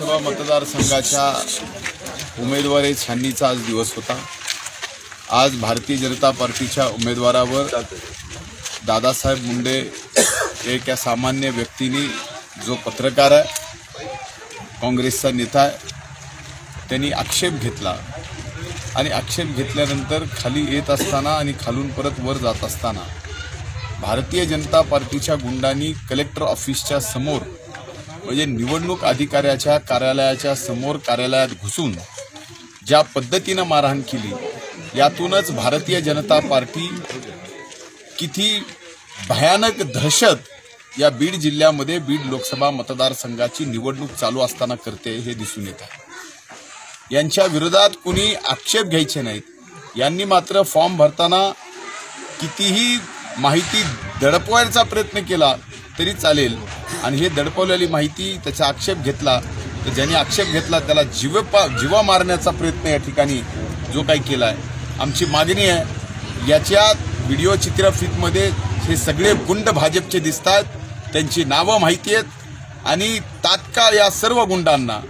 लोकसभा मतदारसंघाच्या उमेदवारी छाननीचा आज दिवस होता. आज भारतीय जनता पार्टीच्या उमेदवारावर दादासाहेब मुंडे एक या सामान्य व्यक्तीने जो पत्रकार आहे काँग्रेसचा नेता आहे त्यांनी आक्षेप घेतला. आणि आक्षेप घेतल्यानंतर खाली येत असताना आणि खालून परत वर जात असताना भारतीय जनता पार्टीच्या गुंडांनी कलेक्टर ऑफिसच्या समोर म्हणजे निवडणूक अधिकाऱ्याच्या कार्यालयाच्या समोर कार्यालयात घुसून ज्या पद्धतीनं मारहाण केली यातूनच भारतीय जनता पार्टी किती भयानक दहशत या बीड जिल्ह्यामध्ये बीड लोकसभा मतदारसंघाची निवडणूक चालू असताना करते हे दिसून येत आहे. यांच्या विरोधात कुणी आक्षेप घ्यायचे नाहीत. यांनी मात्र फॉर्म भरताना कितीही माहिती दडपवायचा प्रयत्न केला तरी चालेल. आणि हे दडपवलेली माहिती त्याचा आक्षेप घेतला. तर ज्यांनी आक्षेप घेतला त्याला जीव जीवा मारण्याचा प्रयत्न या ठिकाणी जो काही केला आहे आमची मागणी आहे याच्या व्हिडिओ चित्रफितमध्ये हे सगळे गुंड भाजपचे दिसत आहेत त्यांची नावं माहिती आहेत. आणि तात्काळ या सर्व गुंडांना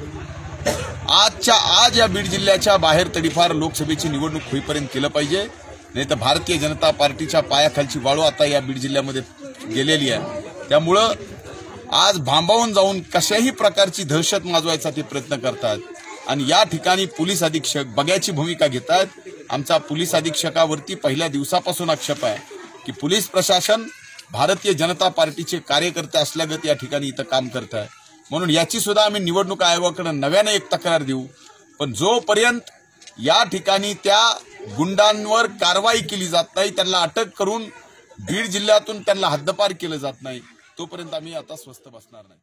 आजच्या आज या बीड जिल्ह्याच्या बाहेर तडीफार लोकसभेची निवडणूक होईपर्यंत केलं पाहिजे. नाही तर भारतीय जनता पार्टीच्या पायाखालची वाळू आता या बीड जिल्ह्यामध्ये गेलेली आहे. त्यामुळं आज भांबावून जाऊन कशाही प्रकारची दहशत माजवायचा ते प्रयत्न करतात. आणि या ठिकाणी पोलीस अधीक्षक बघ्याची भूमिका घेतात. आमचा पोलीस अधीक्षकावरती पहिल्या दिवसापासून आक्षेप आहे की पोलीस प्रशासन भारतीय जनता पार्टीचे कार्यकर्ते असल्यागत या ठिकाणी इथं काम करत आहे. म्हणून याची सुद्धा आम्ही निवडणूक आयोगाकडे नव्याने एक तक्रार देऊ. पण जोपर्यंत या ठिकाणी त्या गुंडांवर कारवाई केली जात नाही. त्यांना अटक करून बीड जिल्ह्यातून त्यांना हद्दपार केलं जात नाही. तोपर्यंत आम्ही आता स्वस्थ बसणार नाही.